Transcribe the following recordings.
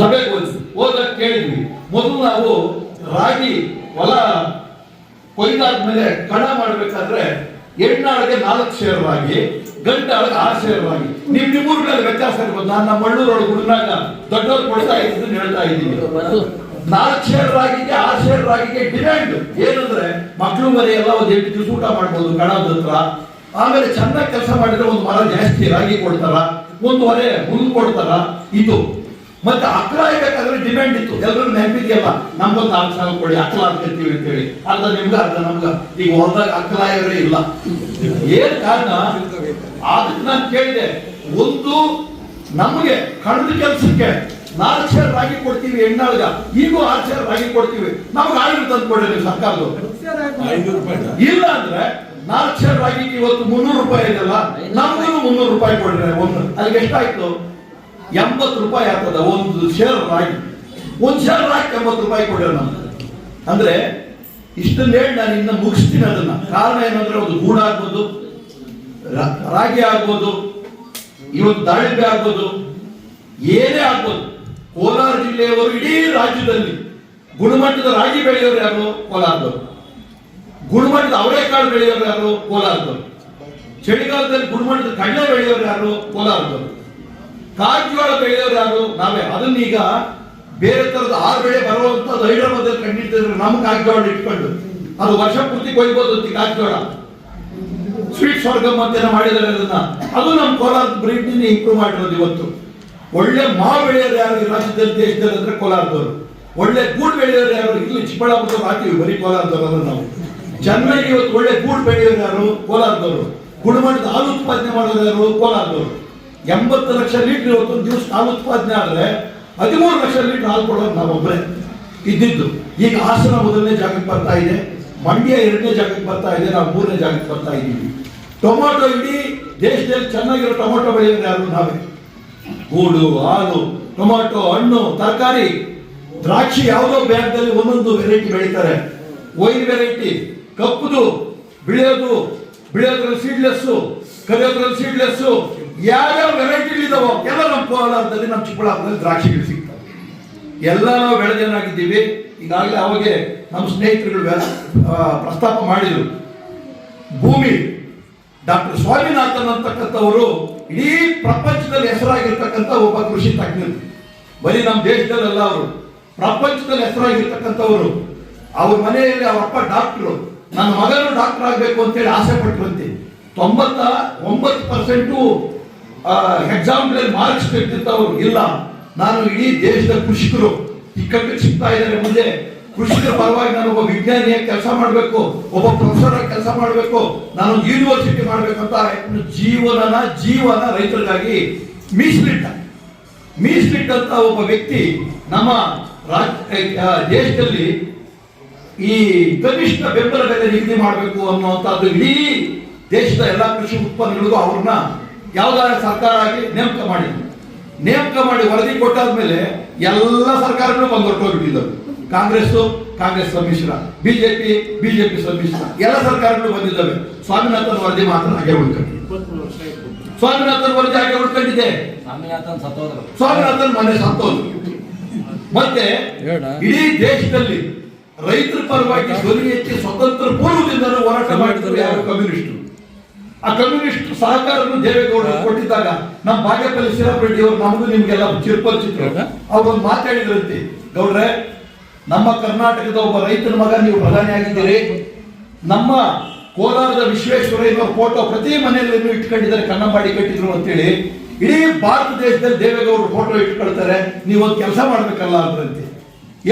ಸಭೆಗೆ ಹೋದ್ವಿ ಹೋದಾಗ ಕೇಳಿದ್ವಿ. ಮೊದಲು ನಾವು ರಾಗಿ, ಹೊಲ ಕೊಯ್ದಾದ್ಮೇಲೆ ಕಣ ಮಾಡ್ಬೇಕಾದ್ರೆ ಹೆಣ್ಣಾಳಿಗೆ ನಾಲ್ಕು ಸೇರವಾಗಿ ರಾಗಿ ಗಂಟಾಳಿಗೆ ಆರು ರಾಗಿ ನಿಮ್ ನಿಮ್ಮೂರ್ಗಳಲ್ಲಿ ವ್ಯತ್ಯಾಸ ಇರ್ಬೋದು. ನಾನು ನಮ್ಮ ಮಳ್ಳೂರೊಳಗೆ ಹುಡುಗಾಗ ದೊಡ್ಡವ್ರು ಕೊಡ್ತಾ ಇದ್ದೀನಿ ಹೇಳ್ತಾ ಇದ್ದೀನಿ. ನಾಲ್ಕು ಶೇರ್ ರಾಗಿಗೆ ಆರು ಶೇರ್ ರಾಗಿಗೆ ಡಿಮ್ಯಾಂಡ್. ಏನಂದ್ರೆ ಮಕ್ಕಳು ಮರಿ ಎಲ್ಲ ಒಂದು ಎಂಟು ದಿವಸ ಊಟ ಮಾಡ್ಬೋದು ಕಣದ ಹತ್ರ. ಆಮೇಲೆ ಚೆನ್ನಾಗಿ ಕೆಲಸ ಮಾಡಿದ್ರೆ ಒಂದು ಮರ ಜಾಸ್ತಿ ರಾಗಿ ಕೊಡ್ತಾರ, ಒಂದು ಹೊರೆ ಹುಲ್ಲು ಕೊಡ್ತಾರ. ಇದು ಮತ್ತೆ ಅಕ್ಲ ಬೇಕಾದ್ರೆ ಡಿಮ್ಯಾಂಡ್ ಇತ್ತು. ಎಲ್ಲರೂ ನೆನಪಿದೆಯಲ್ಲ? ನಮ್ಗೊಂದು ಆರು ಸಾವಿರ ಕೊಡಿ ಅಕ್ಲ ಅಂತೀವಿ ಅಂತೇಳಿ. ಅರ್ಧ ನಿಮ್ಗ ಅರ್ಧ ನಮ್ಗ. ಈಗ ಹೊಲದಾಗ ಅಕ್ಲಾಯವರೇ ಇಲ್ಲ. ಏನ್ ಕಾರಣ? ಅದಕ್ಕೆ ನಾನು ಕೇಳಿದೆ. ಒಂದು ನಮಗೆ ಕಣದ ಕೆಲಸಕ್ಕೆ ನಾಲ್ಕು ಶೇರ್ ರಾಗಿ ಕೊಡ್ತೀವಿ ಹೆಣ್ಣಾಳ್ಗ. ಈಗೂ ಆರು ಶೇರ್ ರಾಗಿ ಕೊಡ್ತೀವಿ. ನಮ್ಗೆ ಆಯ್ದು ತಂದು ಕೊಡ್ರಿ ನೀವು ಸರ್ಕಾರದವರು ರೂಪಾಯಿ ಇಲ್ಲ? ಅಂದ್ರೆ ನಾಲ್ಕು ಶೇರ್ ರಾಗಿ ಇವತ್ತು ಮುನ್ನೂರು ರೂಪಾಯಿ ಇದೆಯಲ್ಲ? ನಮಗೂ ಮುನ್ನೂರು ರೂಪಾಯಿ ಕೊಡ್ರಿ ಒಂದು. ಅಲ್ಲಿಗೆ ಎಷ್ಟಾಯ್ತು? ಎಂಬತ್ತು ರೂಪಾಯಿ ಆಗ್ತದ. ಒಂದು ಶೇರ್ ರಾಗಿ ಒಂದು ಶೇರ್ ರಾಗಿ ಎಂಬತ್ತು ರೂಪಾಯಿ ಕೊಡೋಣ ಅಂದ್ರೆ ಇಷ್ಟನ್ನ ಹೇಳಿ ನಾನು ಇನ್ನ ಮುಗಿಸ್ತೀನಿ ಅದನ್ನ. ಕಾರಣ ಏನಂದ್ರೆ ಒಂದು ಗೂಣ ಆಗ್ಬೋದು ರಾಗಿ ಆಗ್ಬೋದು, ಇವತ್ತು ದಾಳಿಂಬೆ ಆಗ್ಬೋದು, ಏನೇ ಆಗ್ಬೋದು. ಕೋಲಾರ ಜಿಲ್ಲೆಯವರು ಇಡೀ ರಾಜ್ಯದಲ್ಲಿ ಗುಣಮಟ್ಟದ ರಾಗಿ ಬೆಳೆಯೋರು ಯಾರು? ಕೋಲಾರದವರು. ಗುಣಮಟ್ಟದ ಅವರೆಕಾಳು ಬೆಳೆಯೋರು ಯಾರು? ಕೋಲಾರದವರು. ಚಳಿಗಾಲದಲ್ಲಿ ಗುಣಮಟ್ಟದ ಕಡಲೆ ಬೆಳೆಯೋರು ಯಾರು? ಕೋಲಾರದವರು. ಕಾಜ್ವಾಳ ಬೆಳೆಯೋರು ಯಾರು? ನಾವೇ. ಅದನ್ನೀಗ ಬೇರೆ ತರದ ಆರು ಬೆಳೆ ಬರುವಂತದ್ದು ಹೈದರಾಬಾದಲ್ಲಿ ಕಂಡಿಟ್ಟಿದ್ರೆ ನಮ್ಮ ಕಾಜ್ವಾಳ ಇಟ್ಕೊಂಡು. ಅದು ವರ್ಷ ಪೂರ್ತಿ ಕೊಯ್ಬೋದು ಅಂತ ಸ್ವೀಟ್ ಸ್ವರ್ಗಮ್ ಅಂತ ಮಾಡಿದ್ದಾರೆ ಅದನ್ನ. ಅದು ನಮ್ಮ ಕೋಲಾರ ಬ್ರೀಡ್ ಇಂಪ್ರೂವ್ ಮಾಡಿರೋದು ಇವತ್ತು. ಒಳ್ಳೆ ಮಾವು ಬೆಳೆಯೋರು ಯಾರು ಈ ರಾಜ್ಯದಲ್ಲಿ, ದೇಶದಲ್ಲಿ ಅಂದ್ರೆ ಕೋಲಾರದವರು. ಒಳ್ಳೆ ಗೂಡು ಬೆಳೆಯೋರು ಯಾರು? ಇಲ್ಲಿ ಚಿಕ್ಕಬಳ್ಳಾಪುರ ಹಾಕಿವಿ ಬರೀ ಕೋಲಾರದವರು ನಾವು. ಚೆನ್ನಾಗಿ ಇವತ್ತು ಒಳ್ಳೆ ಗೂಡು ಬೆಳೆಯೋರು ಯಾರು? ಕೋಲಾರದವರು. ಗುಣಮಟ್ಟದ ಹಾಲು ಉತ್ಪಾದನೆ ಮಾಡೋರು ಯಾರು? ಕೋಲಾರದವರು. ಎಂಬತ್ತು ಲಕ್ಷ ಲೀಟರ್ ಇವತ್ತು ದಿವಸ ಹಾಲು ಉತ್ಪಾದನೆ ಆದರೆ ಹದಿಮೂರು ಲಕ್ಷ ಲೀಟರ್ ಹಾಲು ಕೊಡೋದು ನಾವೊಬ್ಬರೇ ಇದ್ದಿದ್ದು. ಈಗ ಹಾಸನ ಮೊದಲನೇ ಜಾಗಕ್ಕೆ ಬರ್ತಾ ಇದೆ. ಮಂಡ್ಯ ಎರಡನೇ ಜಾಗಕ್ಕೆ ಬರ್ತಾ ಇದೆ. ನಾವು ಮೂರನೇ ಜಾಗಕ್ಕೆ ಬರ್ತಾ ಇದ್ದೀವಿ. ಟೊಮೊಟೊ ಇಡೀ ದೇಶದಲ್ಲಿ ಚೆನ್ನಾಗಿರೋ ಟೊಮೊಟೊ ಬೆಳೆಯೋದು ಯಾರು? ನಾವೇ. ಗೂಡು, ಹಾಲು, ಟೊಮೊಟೊ, ಹಣ್ಣು, ತರಕಾರಿ. ದ್ರಾಕ್ಷಿ ಯಾವುದೋ ಬ್ಯಾಗ್ದಲ್ಲಿ ಒಂದೊಂದು ವೆರೈಟಿ ಬೆಳೀತಾರೆ. ವೈನ್ ವೆರೈಟಿ ಕಪ್ಪುದು, ಬಿಳಿಯೋದು, ಬಿಳಿಯೋದ್ರಲ್ಲಿ ಸೀಡ್ಲೆಸ್ಸು ಕರಿಯೋದ್ರಲ್ಲಿ ಸೀಡ್ಲೆಸ್ಸು ಯಾವ್ಯಾವ ವೆರೈಟಿಗಳಿದಾವೋ ಎಲ್ಲ ನಮ್ಮ ಕೋಲಾರದಲ್ಲಿ ನಮ್ಮ ಚಿಕ್ಕಬಳ್ಳಾಪುರದಲ್ಲಿ ದ್ರಾಕ್ಷಿಗಳು ಸಿಗ್ತವೆ. ಎಲ್ಲ ನಾವು ಬೆಳೆದೇನಾಗಿದ್ದೀವಿ ಈಗಾಗಲೇ ಅವಾಗೆ ನಮ್ಮ ಸ್ನೇಹಿತರುಗಳು ಪ್ರಸ್ತಾಪ ಮಾಡಿದರು. ಭೂಮಿ, ಡಾಕ್ಟರ್ ಸ್ವಾಮಿನಾಥನ್ ಅಂತಕ್ಕಂಥವರು ಇಡೀ ಪ್ರಪಂಚದಲ್ಲಿ ಹೆಸರಾಗಿರ್ತಕ್ಕಂಥ ಒಬ್ಬ ಕೃಷಿ ತಜ್ಞರು. ಬರೀ ನಮ್ಮ ದೇಶದಲ್ಲೆಲ್ಲ ಅವರು. ಪ್ರಪಂಚದಲ್ಲಿ ಹೆಸರಾಗಿರ್ತಕ್ಕಂಥವರು. ಅವ್ರ ಮನೆಯಲ್ಲಿ ಅವ್ರ ಅಪ್ಪ ಡಾಕ್ಟ್ರು. ನನ್ನ ಮಗನು ಡಾಕ್ಟರ್ ಆಗಬೇಕು ಅಂತೇಳಿ ಆಸೆ ಪಟ್ಟರಂತೆ ತೊಂಬತ್ತ, ಒಂಬತ್ತು ಪರ್ಸೆಂಟು ಎಕ್ಸಾಮ್ಗಳಲ್ಲಿ ಮಾರ್ಕ್ಸ್ ತೆಗೆದಿದ್ದವರು ಇಲ್ಲ, ನಾನು ಇಡೀ ದೇಶದ ಕೃಷಿಕರು ಚಿಕ್ಕಕ್ಕೆ ಸಿಗ್ತಾ ಇದ್ದಾರೆ ಮುಂದೆ. ಕೃಷಿಕರ ಪರವಾಗಿ ನಾನು ಒಬ್ಬ ವಿಜ್ಞಾನಿಯಾಗಿ ಕೆಲಸ ಮಾಡಬೇಕು, ಒಬ್ಬ ಪ್ರೊಫೆಸರ್ ಕೆಲಸ ಮಾಡಬೇಕು, ನಾನು ಯೂನಿವರ್ಸಿಟಿ ಮಾಡಬೇಕಂತ ಜೀವನನ, ಜೀವನ ರೈತರಿಗಾಗಿ ಮೀಸಲಿಟ್ಟ. ಮೀಸಲಿಟ್ಟಂತ ಒಬ್ಬ ವ್ಯಕ್ತಿ ನಮ್ಮ ದೇಶದಲ್ಲಿ ಈ ಕನಿಷ್ಠ ಬೆಂಬಲ ಬೆಲೆ ನಿಗದಿ ಮಾಡಬೇಕು ಅನ್ನುವಂಥದ್ದು ಇಡೀ ದೇಶದ ಎಲ್ಲ ಕೃಷಿ ಉತ್ಪನ್ನಗಳಿಗೂ ಅವ್ರನ್ನ ಯಾವ್ದಾರ ಸರ್ಕಾರ ಆಗಿ ನೇಮಕ ಮಾಡಿ. ನೇಮಕ ಮಾಡಿ ವರದಿ ಕೊಟ್ಟಾದ್ಮೇಲೆ ಎಲ್ಲ ಸರ್ಕಾರಗಳು ಬಂದು ಹೊರಟೋಗ್ಬಿಟ್ಟಿದ್ದವು ಕಾಂಗ್ರೆಸ್ ಕಾಂಗ್ರೆಸ್ ಸಮ್ಮಿಶ್ರ ಬಿಜೆಪಿ ಬಿಜೆಪಿ ಸಮ್ಮಿಶ್ರ ಎಲ್ಲ ಸರ್ಕಾರಗಳು ಬಂದಿದ್ದಾವೆ. ಸ್ವಾಮಿನಾಥನ್ ವರದಿ ಮಾತ್ರ ಹಾಗೆ ಉಳ್ಕೊಂಡಿದೆ. ಸ್ವಾಮಿನಾಥನ್ ವರದಿ ಹಾಗೆ ಉಳ್ಕೊಂಡಿದೆ. ಸ್ವಾಮಿನಾಥನ್ ಸತ್ತೋದ್ರು. ಸ್ವಾಮಿನಾಥನ್ ಮನೆ ಸತ್ತೋದು ಮತ್ತೆ ಇಡೀ ದೇಶದಲ್ಲಿ ರೈತರ ಪರವಾಗಿ ಧ್ವನಿ ಎತ್ತಿ ಸ್ವತಂತ್ರ ಪೂರ್ವದಿಂದ ಹೋರಾಟ ಮಾಡಿದ್ರು ಯಾರು? ಕಮ್ಯುನಿಸ್ಟರು. ಆ ಕಮ್ಯುನಿಸ್ಟ್ ಸಹಕಾರವನ್ನು ದೇವೇಗೌಡರು ಕೊಟ್ಟಿದ್ದಾಗ ನಮ್ಮ ಭಾಗ್ಯಪಲ್ಲಿ ಶ್ರೀರಾಮ್ ರೆಡ್ಡಿ ಅವರು ನಮಗೂ ನಿಮ್ಗೆಲ್ಲ ಚಿರುಪರಿಚಿತರು ಅವ್ರೊಂದು ಮಾತಾಡಿದ್ರಂತೆ ಗೌಡ್ರೆ ನಮ್ಮ ಕರ್ನಾಟಕದ ಒಬ್ಬ ರೈತನ ಮಗ ನೀವು ಪ್ರಧಾನಿ ಆಗಿದ್ದೀರಿ. ನಮ್ಮ ಕೋಲಾರದ ವಿಶ್ವೇಶ್ವರಯ್ಯನವರ ಫೋಟೋ ಪ್ರತಿ ಮನೆಯಲ್ಲಿ ಇಟ್ಕೊಂಡಿದ್ದಾರೆ ಕನ್ನಂಬಾಡಿ ಕಟ್ಟಿದ್ರು ಅಂತೇಳಿ. ಇಡೀ ಭಾರತ ದೇಶದಲ್ಲಿ ದೇವೇಗೌಡರು ಫೋಟೋ ಇಟ್ಕೊಳ್ತಾರೆ. ನೀವು ಒಂದು ಕೆಲಸ ಮಾಡ್ಬೇಕಲ್ಲ ಅಂದ್ರಂತೆ.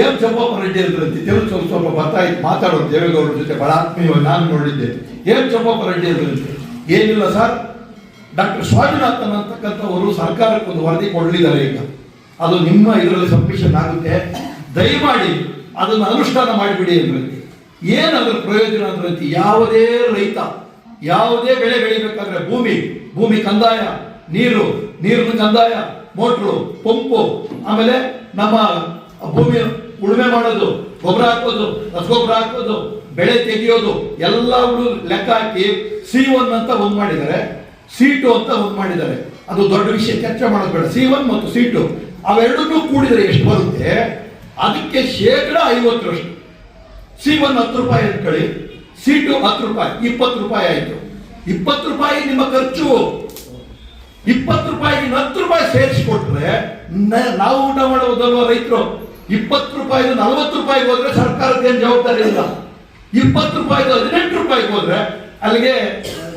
ಏನ್ ಚಂಪಪ್ಪ ರೆಡ್ಡಿ ಅಂದ್ರಂತೆ. ತೆಲುಗು ಸ್ವಲ್ಪ ಸ್ವಲ್ಪ ಬರ್ತಾ ಇತ್ತು ಮಾತಾಡೋರು ದೇವೇಗೌಡರ ಜೊತೆ ಬಹಳ ಆತ್ಮೀಯವಾಗಿ ನಾನು ನೋಡಿದ್ದೆ. ಏನ್ ಚಂಪಪ್ಪ ರೆಡ್ಡಿ ಅಂದ್ರಂತೆ. ಏನಿಲ್ಲ ಸರ್. ಡಾಕ್ಟರ್ ಸ್ವಾಮಿನಾಥನ್ ಅಂತಕ್ಕಂಥವರು ಸರ್ಕಾರಕ್ಕೆ ಒಂದು ವರದಿ ಕೊಡಲಿದ್ದಾರೆ ಈಗ. ಅದು ನಿಮ್ಮ ಇದರಲ್ಲಿ ಸಬ್ಮಿಷನ್ ಆಗುತ್ತೆ. ದಯಮಾಡಿ ಅದನ್ನು ಅನುಷ್ಠಾನ ಮಾಡಿಬಿಡಿ ಅದರಲ್ಲಿ ಏನು ಅದರ ಪ್ರಯೋಜನ ಅದರಲ್ಲಿ ಯಾವುದೇ ರೈತ, ಯಾವುದೇ ಬೆಳೆ ಬೆಳಿಬೇಕಾದ್ರೆ ಭೂಮಿ ಭೂಮಿ ಕಂದಾಯ, ನೀರು, ನೀರಿನ ಕಂದಾಯ, ಮೋಟ್ರು, ಪಂಪು, ಆಮೇಲೆ ನಮ್ಮ ಭೂಮಿ ಉಳುಮೆ ಮಾಡೋದು, ಗೊಬ್ಬರ ಹಾಕೋದು, ರಸಗೊಬ್ಬರ ಹಾಕೋದು ಬೆಳೆ ತೆಗೆಯೋದು ಎಲ್ಲವೂ ಲೆಕ್ಕ ಹಾಕಿ ಸಿ ಒನ್ ಅಂತ ಒಂದು ಮಾಡಿದ್ದಾರೆ ಸಿ ಟು ಅಂತ ಒಂದು ಮಾಡಿದ್ದಾರೆ. ಅದು ದೊಡ್ಡ ವಿಷಯ, ಚರ್ಚೆ ಮಾಡೋದು ಬೇಡ. ಸಿ ಒನ್ ಮತ್ತು ಸಿ ಟು ಅವೆರಡನ್ನೂ ಕೂಡಿದರೆ ಎಷ್ಟು ಬರುತ್ತೆ? ಅದಕ್ಕೆ ಶೇಕಡ ಐವತ್ತರಷ್ಟು. ಸಿ ಒನ್ ಹತ್ತು ರೂಪಾಯಿ ಅಂದ್ಕೊಳ್ಳಿ ಸಿ ಟು ಹತ್ತು ರೂಪಾಯಿ, ಇಪ್ಪತ್ತು ರೂಪಾಯಿ ಆಯಿತು. ಇಪ್ಪತ್ತು ರೂಪಾಯಿ ನಿಮ್ಮ ಖರ್ಚು. ಇಪ್ಪತ್ತು ರೂಪಾಯಿಗೆ ಹತ್ತು ರೂಪಾಯಿ ಸೇರಿಸಿಕೊಟ್ರೆ ನಾವು ಊಟ ಮಾಡುವುದಲ್ವ ರೈತರು? ಇಪ್ಪತ್ತು ರೂಪಾಯಿ ನಲವತ್ತು ರೂಪಾಯಿಗೆ ಹೋದ್ರೆ ಸರ್ಕಾರದ ಏನು ಜವಾಬ್ದಾರಿ ಇಲ್ಲ. ಇಪ್ಪತ್ತು ರೂಪಾಯಿದು ಹದಿನೆಂಟು ರೂಪಾಯಿಗೆ ಹೋದ್ರೆ ಅಲ್ಲಿಗೆ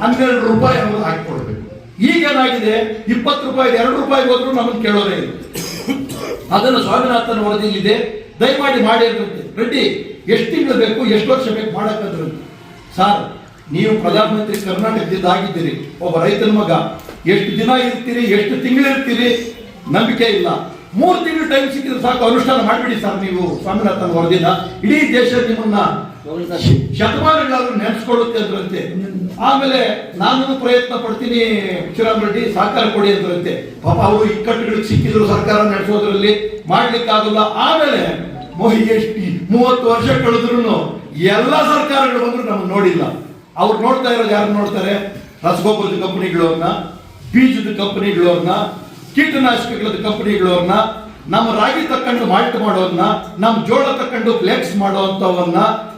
ಹನ್ನೆರಡು ರೂಪಾಯಿ ಅನ್ನೋದು ಹಾಕಿಕೊಡ್ಬೇಕು. ಈಗೇನಾಗಿದೆ? ಇಪ್ಪತ್ತು ರೂಪಾಯಿ ಎರಡು ರೂಪಾಯಿಗೆ ಹೋದ್ರು ನಮ್ಮನ್ನು ಕೇಳೋದೇ ಇಲ್ಲ. ಅದನ್ನು ಸ್ವಾಮಿನಾಥನ ವರದಿಯಲ್ಲಿದೆ ದಯಮಾಡಿ ಮಾಡಿ ರೆಡ್ಡಿ, ಎಷ್ಟು ತಿಂಗಳು ಬೇಕು, ಎಷ್ಟು ವರ್ಷ ಬೇಕು ಮಾಡಕ್ಕಂದ್ರೆ ಸರ್, ನೀವು ಪ್ರಧಾನಮಂತ್ರಿ ಕರ್ನಾಟಕದಿಂದ ಆಗಿದ್ದೀರಿ. ಒಬ್ಬ ರೈತನ ಮಗ. ಎಷ್ಟು ದಿನ ಇರ್ತೀರಿ, ಎಷ್ಟು ತಿಂಗಳು ಇರ್ತೀರಿ? ನಂಬಿಕೆ ಇಲ್ಲ. ಮೂರು ತಿಂಗಳು ಟೈಮ್ ಸಿಕ್ಕಿದ್ರೆ ಸಾಕು, ಅನುಷ್ಠಾನ ಮಾಡಿಬಿಡಿ ಸರ್ ನೀವು ಸ್ವಾಮಿನಾಥನ್ ವರದಿನ. ಇಡೀ ದೇಶ ನಿಮ್ಮನ್ನ ಶತಮಾನಗಳಾದ್ರೂ ನೆನೆಸ್ಕೊಳ್ಳುತ್ತೆ ಅಂದ್ರಂತೆ. ಆಮೇಲೆ ನಾನು ಪ್ರಯತ್ನ ಪಡ್ತೀನಿ ಶಿವರಾಮ್ ರೆಡ್ಡಿ ಸಹಕಾರ ಕೊಡಿ ಅಂದ್ರಂತೆ. ಪಾಪ ಅವರು ಇಕ್ಕಟ್ಟುಗಳಿಗೆ ಸಿಕ್ಕಿದ್ರು ಸರ್ಕಾರ ನಡೆಸೋದ್ರಲ್ಲಿ ಮಾಡ್ಲಿಕ್ಕಾಗಲ್ಲ. ಆಮೇಲೆ ಎಷ್ಟು ಮೂವತ್ತು ವರ್ಷ ಕಳೆದ್ರು ಎಲ್ಲ ಸರ್ಕಾರಗಳು ಬಂದ್ರು ನಮ್ಗೆ ನೋಡಿಲ್ಲ. ಅವ್ರು ನೋಡ್ತಾ ಇರೋದು ಯಾರು ನೋಡ್ತಾರೆ? ರಸಗೊಬ್ಬರದ ಕಂಪನಿಗಳವ್ರನ್ನ ಬೀಜದ ಕಂಪನಿಗಳವ್ರನ್ನ ಕೀಟನಾಶಕಗಳ ಕಂಪನಿಗಳವ್ರನ್ನ ನಮ್ಮ ರಾಗಿ ತಕ್ಕಂಡು ಮಾಲ್ಟ್ ಮಾಡೋದನ್ನ ನಮ್ಮ ಜೋಳ ತಕ್ಕಂಡು ಫ್ಲೆಕ್ಸ್ ಮಾಡೋವಂಥವನ್ನ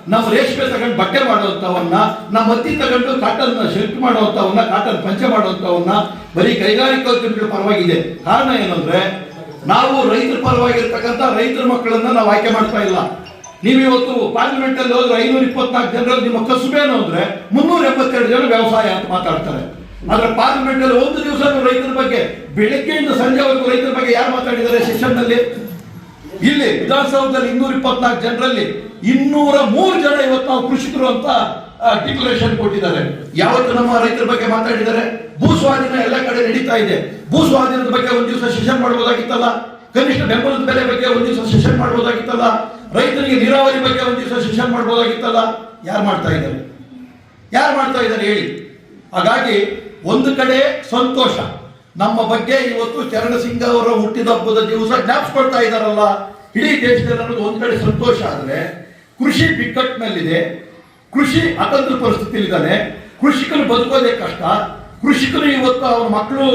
ನಮ್ಮ ರೇಷ್ಮೆ ತಗೊಂಡು ಬಟ್ಟೆ ಮಾಡೋವಂಥವನ್ನ ನಮ್ಮ ಹತ್ತಿ ತಗೊಂಡು ಕಾಟನ್ ಶರ್ಟ್ ಮಾಡೋವಂಥವನ್ನ ಕಾಟನ್ ಪಂಚೆ ಮಾಡೋವಂಥವನ್ನ ಬರೀ ಕೈಗಾರಿಕೋದ್ಯಮಿಗಳ ಪರವಾಗಿದೆ. ಕಾರಣ ಏನಂದ್ರೆ, ನಾವು ರೈತರ ಪರವಾಗಿರ್ತಕ್ಕಂಥ ರೈತರ ಮಕ್ಕಳನ್ನ ನಾವು ಆಯ್ಕೆ ಮಾಡ್ತಾ ಇಲ್ಲ. ನೀವು ಇವತ್ತು ಪಾರ್ಲಿಮೆಂಟ್ ಅಲ್ಲಿ ಹೋದ್ರೆ ಐನೂರ ಇಪ್ಪತ್ನಾಲ್ಕು ಜನರಲ್ಲಿ ನಿಮ್ಮ ಕಸುಬೇನು ಅಂದ್ರೆ ಮುನ್ನೂರ ಎಪ್ಪತ್ತೆರಡು ಜನ ವ್ಯವಸಾಯ ಅಂತ ಮಾತಾಡ್ತಾರೆ. ಆದ್ರೆ ಪಾರ್ಲಿಮೆಂಟ್ ಅಲ್ಲಿ ಒಂದು ದಿವಸ ರೈತರ ಬಗ್ಗೆ ಬೆಳಗ್ಗೆಯಿಂದ ಸಂಜೆವರೆಗೂ ರೈತರ ಬಗ್ಗೆ ಯಾರು ಮಾತಾಡಿದ್ದಾರೆ ಸೆಷನ್ನಲ್ಲಿ ಇಲ್ಲಿ ವಿಧಾನಸೌಧದಲ್ಲಿ ಇನ್ನೂರ ಇಪ್ಪತ್ನಾಲ್ಕು ಜನರಲ್ಲಿ ಇನ್ನೂರ ಮೂರು ಜನ ಇವತ್ತು ನಾವು ಕೃಷಿಕರು ಅಂತ ಡಿಕ್ಲರೇಷನ್ ಕೊಟ್ಟಿದ್ದಾರೆ. ಯಾವತ್ತು ನಮ್ಮ ರೈತರ ಬಗ್ಗೆ ಮಾತಾಡಿದ್ದಾರೆ? ಭೂ ಸ್ವಾಧೀನ ಎಲ್ಲ ಕಡೆ ನಡೀತಾ ಇದೆ. ಭೂ ಸ್ವಾಧೀನದ ಬಗ್ಗೆ ಒಂದು ದಿವಸ ಸೆಷನ್ ಮಾಡಬಹುದಾಗಿತ್ತಲ್ಲ ಕನಿಷ್ಠ ಬೆಂಬಲದ ಬೆಲೆ ಬಗ್ಗೆ ಒಂದು ದಿವಸ ಸೆಷನ್ ಮಾಡಬಹುದಾಗಿತ್ತಲ್ಲ ರೈತರಿಗೆ ನೀರಾವರಿ ಬಗ್ಗೆ ಒಂದು ದಿವಸ ಸೆಷನ್ ಮಾಡಬಹುದಾಗಿತ್ತಲ್ಲ ಯಾರು ಮಾಡ್ತಾ ಇದ್ದಾರೆ? ಯಾರು ಮಾಡ್ತಾ ಇದ್ದಾರೆ ಹೇಳಿ? ಹಾಗಾಗಿ ಒಂದು ಕಡೆ ಸಂತೋಷ. ನಮ್ಮ ಬಗ್ಗೆ ಇವತ್ತು ಚರಣ ಸಿಂಗ್ ಅವರ ಹುಟ್ಟಿದ ಹಬ್ಬದ ದಿವಸ ಜ್ಞಾಪಿಸ್ಕೊಳ್ತಾ ಇದ್ದಾರಲ್ಲ? ಇಡೀ ದೇಶದಲ್ಲಿ ಅನ್ನೋದು ಒಂದು ಕಡೆ ಸಂತೋಷ ಆದ್ರೆ ಕೃಷಿ ಬಿಕ್ಕಟ್ಟಿನಲ್ಲಿದೆ. ಕೃಷಿ ಅತಂತ್ರ ಪರಿಸ್ಥಿತಿಯಲ್ಲಿದ್ದಾನೆ. ಕೃಷಿಕರು ಬದುಕೋದೇ ಕಷ್ಟ. ಕೃಷಿಕರು ಇವತ್ತು ಅವ್ರ ಮಕ್ಕಳು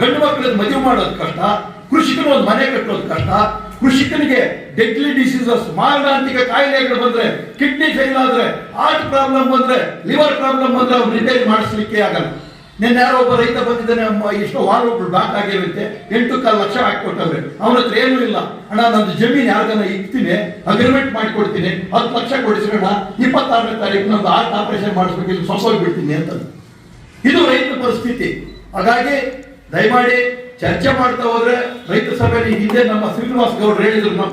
ಗಂಡು ಮಕ್ಕಳಿಗೆ ಮದುವೆ ಮಾಡೋದು ಕಷ್ಟ. ಕೃಷಿಕರು ಒಂದು ಮನೆ ಕಟ್ಟೋದು ಕಷ್ಟ. ಕೃಷಿಕನಿಗೆ ಡೆಡ್ಲಿ ಡಿಸೀಸಸ್ ಮಾರಣಾಂತಿಕ ಕಾಯಿಲೆಗಳು ಬಂದ್ರೆ ಕಿಡ್ನಿ ಫೇಲ್ ಆದ್ರೆ ಹಾರ್ಟ್ ಪ್ರಾಬ್ಲಮ್ ಬಂದ್ರೆ ಲಿವರ್ ಪ್ರಾಬ್ಲಮ್ ಬಂದ್ರೆ ಅವ್ರು ರಿಪೇರಿ ಮಾಡಿಸ್ಲಿಕ್ಕೆ ಆಗಲ್ಲ. ನಿನ್ನೆ ಯಾರೋ ಒಬ್ಬ ರೈತ ಬಂದಿದ್ದಾನೆ ಎಷ್ಟೋ ಒಬ್ಬರು ಬ್ಲಾಕ್ ಆಗಿರುತ್ತೆ, ಎಂಟು ಕಾಲು ಲಕ್ಷ ಹಾಕಿಕೊಟ್ಟವ್ರೆ. ಅವನ ಹತ್ರ ಏನೂ ಇಲ್ಲ. ಅಣ್ಣ, ನಂದು ಜಮೀನು ಯಾರ್ದನ್ನ ಇಕ್ತೀನಿ ಅಗ್ರಿಮೆಂಟ್ ಮಾಡಿಕೊಡ್ತೀನಿ, ಹತ್ತು ಲಕ್ಷ ಕೊಡಿಸ್ಬೇಡ ಇಪ್ಪತ್ತಾರನೇ ತಾರೀಕು ನಂದು ಆರ್ಟ್ ಆಪರೇಷನ್ ಮಾಡಿಸ್ಬೇಕು ಇಲ್ಲಿ ಸೊಸೋಗ್ಬಿಡ್ತೀನಿ ಅಂತ ಇದು ರೈತ ಪರಿಸ್ಥಿತಿ. ಹಾಗಾಗಿ ದಯಮಾಡಿ ಚರ್ಚೆ ಮಾಡ್ತಾ ಹೋದ್ರೆ ರೈತ ಸಭೆಯಲ್ಲಿ ಹಿಂದೆ ನಮ್ಮ ಶ್ರೀನಿವಾಸ್ ಗೌಡ್ರು ಹೇಳಿದ್ರು